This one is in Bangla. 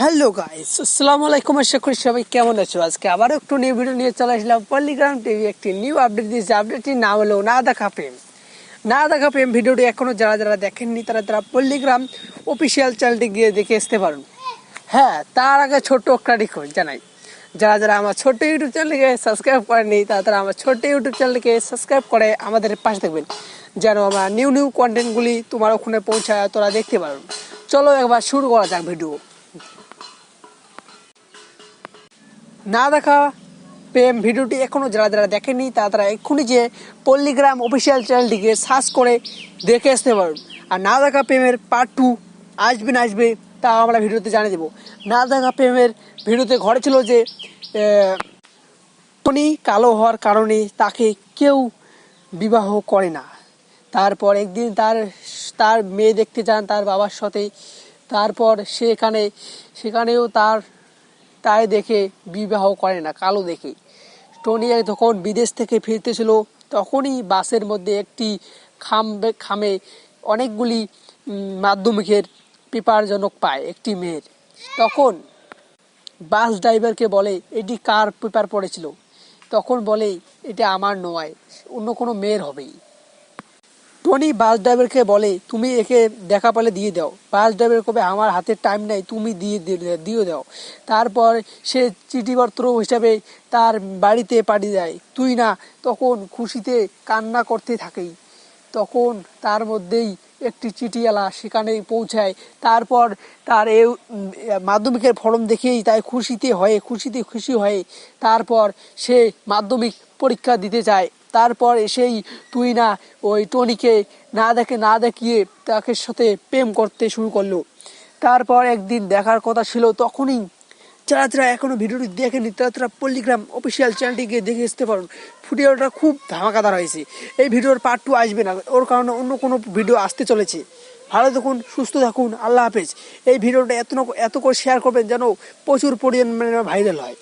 হ্যালো গাইস আসসালামু আলাইকুম আশা করি সবাই কেমন আছো? আজকে আবারও একটু নিউ ভিডিও নিয়ে চলে আসলাম পল্লিগ্রাম টিভি একটি নিউ আপডেট দিয়েছে। আপডেটটির নাম হলো না দেখা প্রেম। না দেখা প্রেম ভিডিওটি এখনও যারা যারা দেখেননি, তারা তারা পল্লিগ্রাম অফিসিয়াল চ্যানেলটি গিয়ে দেখে আসতে পারুন। হ্যাঁ তার আগে ছোট্ট একটা রিকোয়েস্ট জানাই। যারা যারা আমার ছোট্ট ইউটিউব চ্যানেলকে সাবস্ক্রাইব করেনি তারা তারা আমার ছোট্ট ইউটিউব চ্যানেলকে সাবস্ক্রাইব করে আমাদের পাশে থাকবেন। যেন আমরা নিউ নিউ কন্টেন্টগুলি তোমার ওখানে পৌঁছায়, তোরা দেখতে পারুন চলো একবার শুরু করা যাক ভিডিও না দেখা, প্রেম ভিডিওটি এখনও যারা যারা দেখেনি, তারা তারা এক্ষুনি যে পল্লিগ্রাম অফিসিয়াল চ্যানেলটিকে সার্চ করে দেখে আসতে পারুন। আর না দেখা প্রেমের পার্ট টু আসবে না আসবে তা আমরা ভিডিওতে জানিয়ে দেবো। না দেখা প্রেমের ভিডিওতে ঘরে ছিল যে উনি কালো হওয়ার কারণে তাকে কেউ বিবাহ করে না। তারপর একদিন তার তার মেয়ে দেখতে যান তার বাবার সাথে। তারপর সেখানে, সেখানেও তার তাই দেখে বিবাহ করে না, কালো দেখে। টনি যখন বিদেশ থেকে ফিরতেছিল, তখনই বাসের মধ্যে একটি খাম খামে অনেকগুলি মাধ্যমিকের পেপারজনক পায় একটি মেয়ের। তখন বাস ড্রাইভারকে বলে, এটি কার পেপার পড়েছিল? তখন বলে, এটা আমার নয়, অন্য কোনো মেয়ের হবেই। টনি বাস ড্রাইভারকে বলে, তুমি একে দেখা পেলে দিয়ে দাও। বাস ড্রাইভার কবে, আমার হাতে টাইম নাই, তুমি দিয়ে দিয়ে- দাও তারপর সে চিঠিপত্র হিসাবে তার বাড়িতে পাঠিয়ে দেয়। তুই না তখন খুশিতে কান্না করতে থাকেই। তখন তার মধ্যেই একটি চিঠিওয়ালা সেখানে পৌঁছায়। তারপর তার এ মাধ্যমিকের ফর্ম দেখেই তাই খুশিতে হয়ে, খুশিতে খুশি হয়ে তারপর সে মাধ্যমিক পরীক্ষা দিতে যায় তারপর এসেই তুই না ওই টনিকে না দেখে, না দেখিয়ে তাকে সাথে প্রেম করতে শুরু করল। তারপর একদিন দেখার কথা ছিল তখনই। যারা যারা এখনও ভিডিওটি দেখেনি তারা তারা পল্লিগ্রাম অফিসিয়াল চ্যানেলটি গিয়ে দেখে আসতে পারুন। ভিডিওটা খুব ধামাকাদার হয়েছে। এই ভিডিওর পার্ট টু আসবে না, ওর কারণে অন্য কোনো ভিডিও আসতে চলেছে। ভালো থাকুন, সুস্থ থাকুন, আল্লাহ হাফেজ। এই ভিডিওটা এত এত করে শেয়ার করবেন যেন প্রচুর পরিমাণে ভাইরাল হয়।